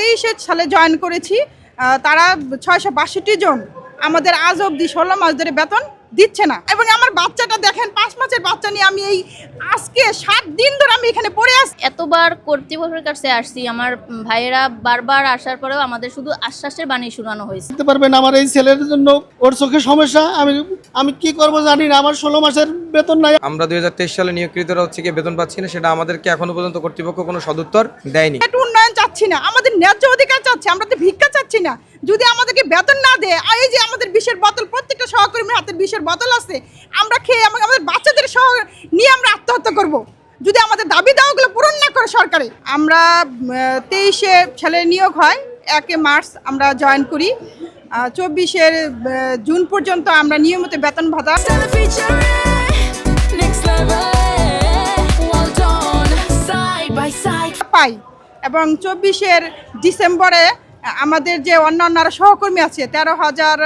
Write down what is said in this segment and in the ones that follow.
তেইশে সালে জয়েন করেছি তারা ছয়শো বাষট্টি জন আমাদের আজ অব্দি ষোলো মাস ধরে বেতন দিচ্ছে না। এবং আমার বাচ্চাটা দেখেন পাঁচ মাসের বাচ্চা নিয়ে আমি এই আজকে সাত দিন ধরে আমি এখানে পড়ে আছি। এতবার কর্তৃপক্ষের কাছে আসছি আমার ভাইয়েরা বারবার আসার পরেও আমাদের শুধু আশ্বাসের বাণী শোনানো হয়েছে। বুঝতে পারবেন আমার এই ছেলের জন্য ওর চোখে সমস্যা আমি আমি কি করব জানি না আমার ষোলো মাসের বেতন নাই। আমরা দুই হাজার তেইশ সালে নিয়োগকৃতরা হচ্ছে কি বেতন পাচ্ছি না সেটা আমাদেরকে এখনও পর্যন্ত কর্তৃপক্ষ কোনো সদুত্তর দেয়নি। উন্নয়ন চাচ্ছি না আমাদের ন্যায্য অধিকার চাচ্ছি আমরা তো ভিক্ষা চাচ্ছি না। যদি আমাদেরকে বেতন না দেয় আর এই যে আমাদের বিষের বোতল প্রত্যেকটা সহকর্মীর হাতে বিষের বোতল আছে আমরা খেয়ে আমাদের বাচ্চাদের সহ নিয়ে আমরা আত্মহত্যা করব। যদি আমাদের দাবি দাওয়াগুলো পূরণ না করে সরকারে আমরা তেইশে সালে নিয়োগ হয় একে মার্চ আমরা জয়েন করি চব্বিশের জুন পর্যন্ত আমরা নিয়মিত বেতন ভাতা. পাই। এবং চব্বিশের ডিসেম্বরে আমাদের যে অন্যান্য সহকর্মী আছে, তেরো হাজার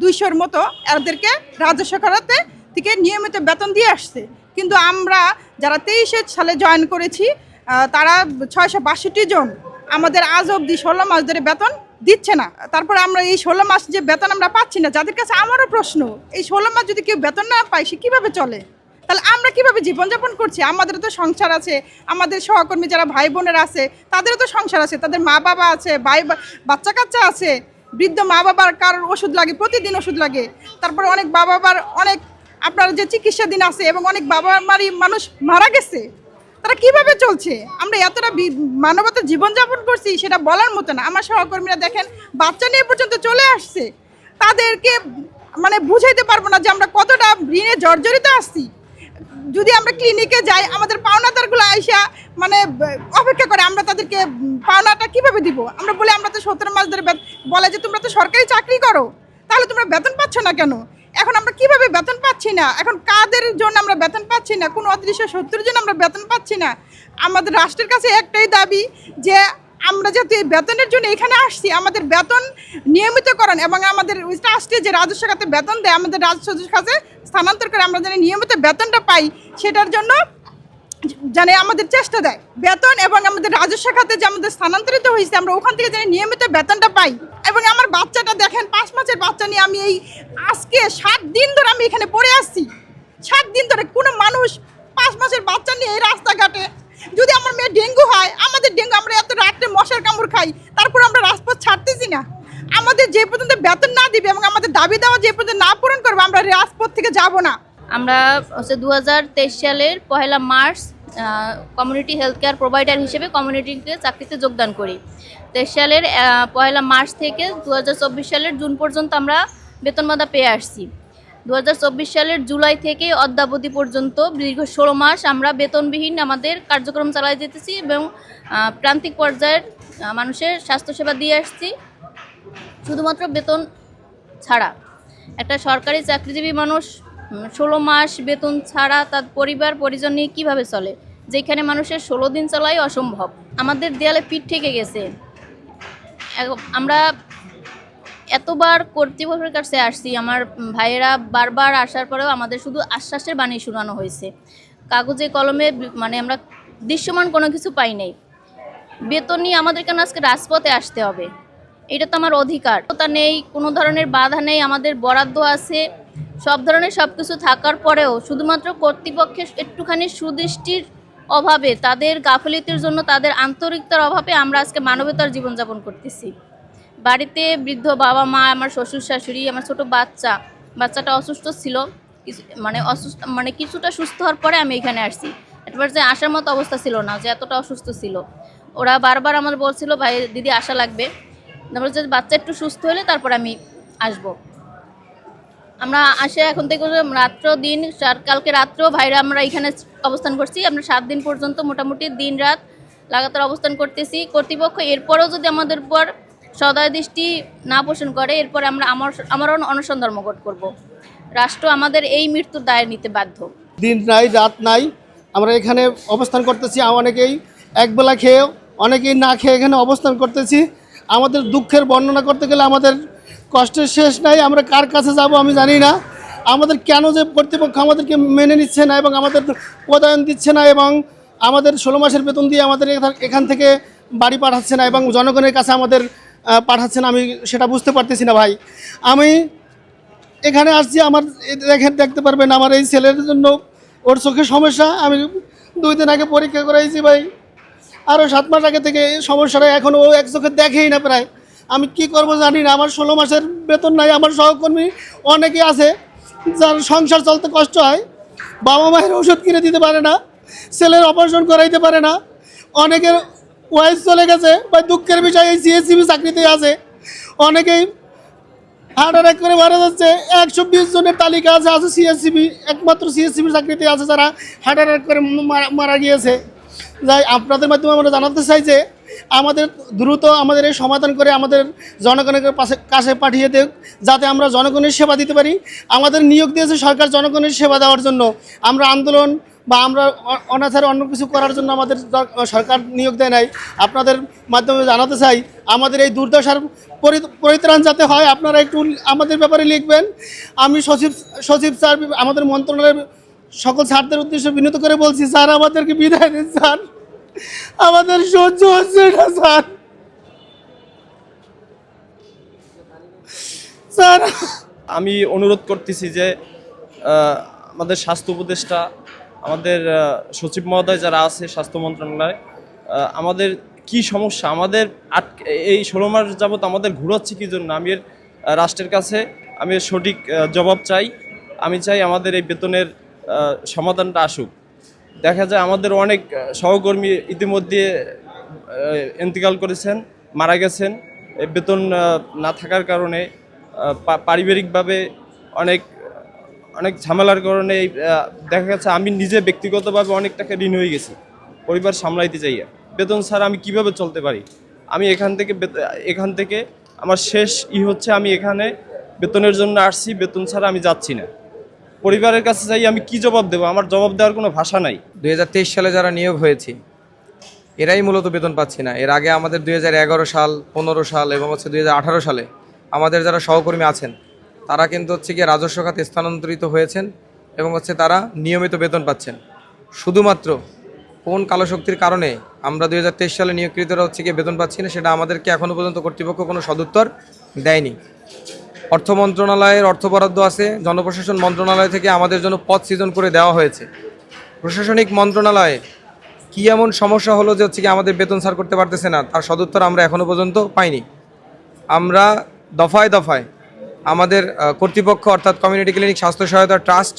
দুইশোর মতো এদেরকে রাজস্ব খাতে থেকে নিয়মিত বেতন দিয়ে আসছে। কিন্তু আমরা যারা তেইশে সালে জয়েন করেছি তারা ছয়শো বাষট্টি জন আমাদের আজ অবধি ষোলো মাস ধরে বেতন দিচ্ছে না। তারপরে আমরা এই ষোলো মাস যে বেতন আমরা পাচ্ছি না, যাদের কাছে আমারও প্রশ্ন, এই ষোলো মাস যদি কেউ বেতন না পায়, সে কীভাবে চলে? তাহলে আমরা কীভাবে জীবনযাপন করছি? আমাদেরও তো সংসার আছে, আমাদের সহকর্মী যারা ভাই বোনেরা আছে, তাদেরও তো সংসার আছে, তাদের মা বাবা আছে, ভাই বাচ্চা কাচ্চা আছে, বৃদ্ধ মা বাবার কারোর ওষুধ লাগে, প্রতিদিন ওষুধ লাগে, তারপর অনেক বাবা মার অনেক, আপনার যে চিকিৎসাধীন আছে এবং অনেক বাবা মারি মানুষ মারা গেছে, তারা কীভাবে চলছে? আমরা এতটা মানবতার জীবনযাপন করছি, সেটা বলার মতো না। আমার সহকর্মীরা দেখেন, বাচ্চা নিয়ে পর্যন্ত চলে আসছে, তাদেরকে মানে বুঝাইতে পারব না যে আমরা কতটা ঋণে জর্জরিত আসছি যদি আমরা ক্লিনিকে যাই, আমাদের পাওনাদারগুলো আইসা মানে অপেক্ষা করে আমরা তাদেরকে পাওনাটা কীভাবে দিব? আমরা বলি, আমরা তো সতেরো মাস ধরে বলে যে, তোমরা তো সরকারি চাকরি করো, তাহলে তোমরা বেতন পাচ্ছ না কেন? এখন আমরা কীভাবে বেতন পাচ্ছি না? এখন কাদের জন্য আমরা বেতন পাচ্ছি না? কোনো অদৃশ্য শত্রুর জন্য আমরা বেতন পাচ্ছি না? আমাদের রাষ্ট্রের কাছে একটাই দাবি যে আমরা যেহেতু এই বেতনের জন্য এখানে আসছি, আমাদের বেতন নিয়মিতকরণ এবং আমাদের ট্রাস্টে যে রাজস্ব খাতে বেতন দেয়, আমাদের রাজস্ব খাতে স্থানান্তর করে আমরা যেন নিয়মিত বেতনটা পাই, সেটার জন্য জানে আমাদের চেষ্টা দেয়। বেতন এবং আমাদের রাজস্ব খাতে যে আমাদের স্থানান্তরিত হয়েছে, আমরা ওখান থেকে যেন নিয়মিত বেতনটা পাই। এবং আমার বাচ্চাটা দেখেন, পাঁচ মাসের বাচ্চা নিয়ে আমি এই আজকে সাত দিন ধরে আমি এখানে পড়ে আসছি। সাত দিন ধরে কোনো মানুষ পাঁচ মাসের বাচ্চা নিয়ে এই রাস্তাঘাটে, যদি আমার মেয়ে ডেঙ্গু হয় আমাদের ডেঙ্গু আমরা এত রাত্রে মশার কামড় খাই তারপর আমরা রাজপথ ছাড়তেছি না। আমাদের যে পর্যন্ত বেতন না দিবে এবং আমাদের দাবি দেওয়া যে পর্যন্ত না পূরণ করবে, আমরা রাজপথ থেকে যাব না। আমরা হচ্ছে দু হাজার তেইশ সালের পহেলা March community health care provider হিসেবে কমিউনিটিতে চাকরিতে যোগদান করি। তেইশ সালের পহেলা মার্চ থেকে দু হাজার চব্বিশ সালের জুন পর্যন্ত আমরা বেতন ভাতা পেয়ে আসছি। দু হাজার চব্বিশ সালের জুলাই থেকে অদ্যাবধি পর্যন্ত দীর্ঘ ষোলো মাস আমরা বেতনবিহীন আমাদের কার্যক্রম চালাই যেতেছি এবং প্রান্তিক পর্যায়ের মানুষের স্বাস্থ্যসেবা দিয়ে আসছি। শুধুমাত্র বেতন ছাড়া। একটা সরকারি চাকরিজীবী মানুষ ষোলো মাস বেতন ছাড়া তার পরিবার, পরিজন নিয়ে কীভাবে চলে? যেখানে মানুষের ষোলো দিন চলাই অসম্ভব। আমাদের দেয়ালে পিঠ থেকে গেছে। আমরা এতবার কর্তৃপক্ষের কাছে আসছি, আমার ভাইয়েরা বারবার আসার পরেও আমাদের শুধু আশ্বাসের বাণী শোনানো হয়েছে। কাগজে, কলমে মানে আমরা দৃশ্যমান কোনো কিছু পাই নাই। বেতন নিয়ে আমাদের কেন আজকে রাজপথে আসতে হবে। এটা তো আমার অধিকার। তা নেই, কোনো ধরনের বাধা নেই, আমাদের বরাদ্দ আছে। সব ধরনের সব কিছু থাকার পরেও শুধুমাত্র কর্তৃপক্ষের একটুখানি সুদৃষ্টির অভাবে, তাদের গাফলিতের জন্য, তাদের আন্তরিকতার অভাবে আমরা আজকে মানবতার জীবনযাপন করতেছি। বাড়িতে বৃদ্ধ বাবা মা, আমার শ্বশুর শাশুড়ি, আমার ছোট বাচ্চা, বাচ্চাটা অসুস্থ ছিল মানে অসুস্থ মানে কিছুটা সুস্থ হওয়ার পরে আমি এখানে আসছি। এবার যে আসার মতো অবস্থা ছিল না, যে এতটা অসুস্থ ছিল। ওরা বারবার আমার বলছিল, ভাই, দিদি, আসা লাগবে। তারপর যে বাচ্চা একটু সুস্থ হলে তারপর আমি আসব। আমরা আসে এখন থেকে রাত্র দিন কালকে রাত্রেও ভাইরা আমরা এখানে অবস্থান করছি। আমরা সাত দিন পর্যন্ত মোটামুটি দিন রাত লাগাতার অবস্থান করতেছি। কর্তৃপক্ষ এরপরেও যদি আমাদের উপর সদয় দৃষ্টি না পোষণ করে, এরপর আমরা আমার আমারও অনশন ধর্মঘট করব। রাষ্ট্র আমাদের এই মৃত্যুর দায় নিতে বাধ্য। দিন নাই, রাত নাই, আমরা এখানে অবস্থান করতেছি। অনেকেই একবেলা খেয়েও, অনেকেই না খেয়ে এখানে অবস্থান করতেছি। আমাদের দুঃখের বর্ণনা করতে গেলে আমাদের কষ্টের শেষ নাই, আমরা কার কাছে যাব আমি জানি না। আমাদের কেন যে কর্তৃপক্ষ আমাদেরকে মেনে নিচ্ছে না এবং আমাদের পদায়ন দিচ্ছে না এবং আমাদের ষোলো মাসের বেতন দিয়ে আমাদের এখান- এখান থেকে বাড়ি পাঠাচ্ছে না এবং জনগণের কাছে আমাদের পাঠাচ্ছে না, আমি সেটা বুঝতে পারতেছি না ভাই। আমি এখানে আসছি, আমার এই দেখেন, দেখতে পারবেন আমার এই ছেলের জন্য ওর চোখে সমস্যা। আমি দুই দিন আগে পরীক্ষা করাইছি ভাই। আরও সাত মাস আগে থেকে সমস্যাটা এখন ও এক চোখে দেখেই না প্রায়। আমি কি করব জানি না, আমার ষোলো মাসের বেতন নাই, আমার সহকর্মী অনেকে আছে যার সংসার চলতে কষ্ট হয়, বাবা মায়ের ওষুধ কিনে দিতে পারে না, ছেলের অপারেশন করাইতে পারে না, অনেকের ওয়াইফ চলে গেছে বা দুঃখের বিষয় এই সিএসসিবি চাকরিতে আছে, অনেকেই হার্ট অ্যাটাক করে মারা যাচ্ছে, একশো বিশ জনের তালিকা আছে আছে সিএসসিবি একমাত্র সিএসসিবি চাকরিতে আছে যারা হার্ট অ্যাটাক করে মারা গিয়েছে। যাই, আপনাদের মাধ্যমে আমরা জানাতে চাই যে আমাদের দ্রুত আমাদের এই সমাধান করে আমাদের জনগণের পাশে কাছে পাঠিয়ে দেব যাতে আমরা জনগণের সেবা দিতে পারি। আমাদের নিয়োগ দিয়েছে সরকার জনগণের সেবা দেওয়ার জন্য। আমরা আন্দোলন বা আমরা অ- অনাথারে অন্য কিছু করার জন্য আমাদের সরকার নিয়োগ দেয় নাই। আপনাদের মাধ্যমে জানাতে চাই, আমাদের এই দুর্দশার পরিত্রাণ যাতে হয়, আপনারা একটু আমাদের ব্যাপারে লিখবেন। আমি সচিব সচিব স্যার, আমাদের মন্ত্রণালয়ের সকল স্যারদের উদ্দেশ্যে বিনীত করে বলছি, স্যার, আমাদেরকে বিদায় দিন, স্যার। আমাদের সহ্য হচ্ছে না, স্যার। স্যার, আমি অনুরোধ করতেছি যে আমাদের স্বাস্থ্য উপদেষ্টা, আমাদের সচিব মহোদয় যারা আছে, স্বাস্থ্য মন্ত্রণালয় আমাদের কি সমস্যা? আমাদের আটকে, এই ষোলো মাস যাবত আমাদের ঘুরাচ্ছে কি জন্য? আমি রাষ্ট্রের কাছে আমি সঠিক জবাব চাই। আমি চাই আমাদের এই বেতনের সমাধানটা আসুক। দেখা যায় আমাদের অনেক সহকর্মী ইতিমধ্যে ইন্তেকাল করেছেন, মারা গেছেন। বেতন না থাকার কারণে পারিবারিকভাবে অনেক অনেক ঝামেলার কারণে দেখা গেছে আমি নিজে ব্যক্তিগতভাবে অনেক টাকা ঋণ হয়ে গেছি। পরিবার সামলাইতে চাই বেতন ছাড়া আমি কীভাবে চলতে পারি? আমি এখান থেকে এখান থেকে আমার শেষ ই হচ্ছে আমি এখানে বেতনের জন্য আসছি, বেতন ছাড়া আমি যাচ্ছি না। পরিবারের কাছে যাই, আমি কি জবাব দেবো? আমার জবাব দেওয়ার কোনো ভাষা নাই। দুই হাজার তেইশ সালে যারা নিয়োগ হয়েছি, এরাই মূলত বেতন পাচ্ছি না। এর আগে আমাদের দুই হাজার এগারো সাল, পনেরো সাল এবং হচ্ছে দুই হাজার আঠারো সালে আমাদের যারা সহকর্মী আছেন, তারা কিন্তু হচ্ছে গিয়ে রাজস্ব খাতে স্থানান্তরিত হয়েছেন এবং হচ্ছে তারা নিয়মিত বেতন পাচ্ছেন। শুধুমাত্র কোন কালো শক্তির কারণে আমরা দুই হাজার তেইশ সালে নিয়োগকৃতরা হচ্ছে গিয়ে বেতন পাচ্ছি না, সেটা আমাদেরকে এখনও পর্যন্ত কর্তৃপক্ষ কোনো সদুত্তর দেয়নি। অর্থ মন্ত্রণালয়ের অর্থ বরাদ্দ আছে, জনপ্রশাসন মন্ত্রণালয় থেকে আমাদের জন্য পদ সৃজন করে দেওয়া হয়েছে। প্রশাসনিক মন্ত্রণালয়ে কী এমন সমস্যা হলো যে হচ্ছে কি আমাদের বেতন ছাড় করতে পারতেছে না, তার সদুত্তর আমরা এখনও পর্যন্ত পাইনি। আমরা দফায় দফায় আমাদের কর্তৃপক্ষ অর্থাৎ কমিউনিটি ক্লিনিক স্বাস্থ্য সহায়তা ট্রাস্ট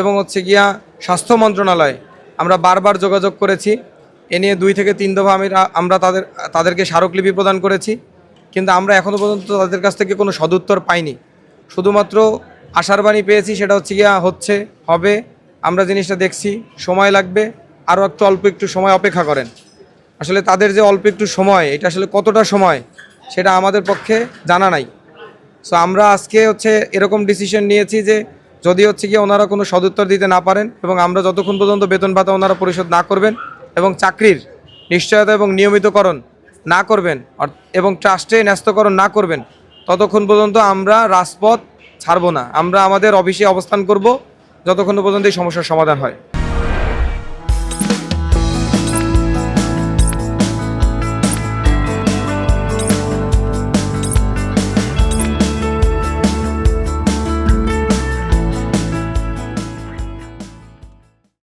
এবং হচ্ছে গিয়া স্বাস্থ্য মন্ত্রণালয় আমরা বারবার যোগাযোগ করেছি। এ নিয়ে দুই থেকে তিন দফা আমি আমরা তাদের তাদেরকে স্মারকলিপি প্রদান করেছি। কিন্তু আমরা এখনও পর্যন্ত তাদের কাছ থেকে কোনো সদুত্তর পাইনি। শুধুমাত্র আশার বাণী পেয়েছি, সেটা হচ্ছে গিয়া হচ্ছে, হবে, আমরা জিনিসটা দেখছি, সময় লাগবে আরও একটু অল্প একটু সময় অপেক্ষা করেন। আসলে তাদের যে অল্প একটু সময়, এটা আসলে কতটা সময়, সেটা আমাদের পক্ষে জানা নাই। সো আমরা আজকে হচ্ছে এরকম ডিসিশন নিয়েছি যে যদি হচ্ছে গিয়ে ওনারা কোনো সদুত্তর দিতে না পারেন এবং আমরা যতক্ষণ পর্যন্ত বেতন ভাতা ওনারা পরিশোধ না করবেন এবং চাকরির নিশ্চয়তা এবং নিয়মিতকরণ না করবেন এবং ট্রাস্টে ন্যস্তকরণ না করবেন, ততক্ষণ পর্যন্ত আমরা রাজপথ ছাড়বো না। আমরা আমাদের অফিসে অবস্থান করব, যতক্ষণ পর্যন্ত এই সমস্যার সমাধান হয়।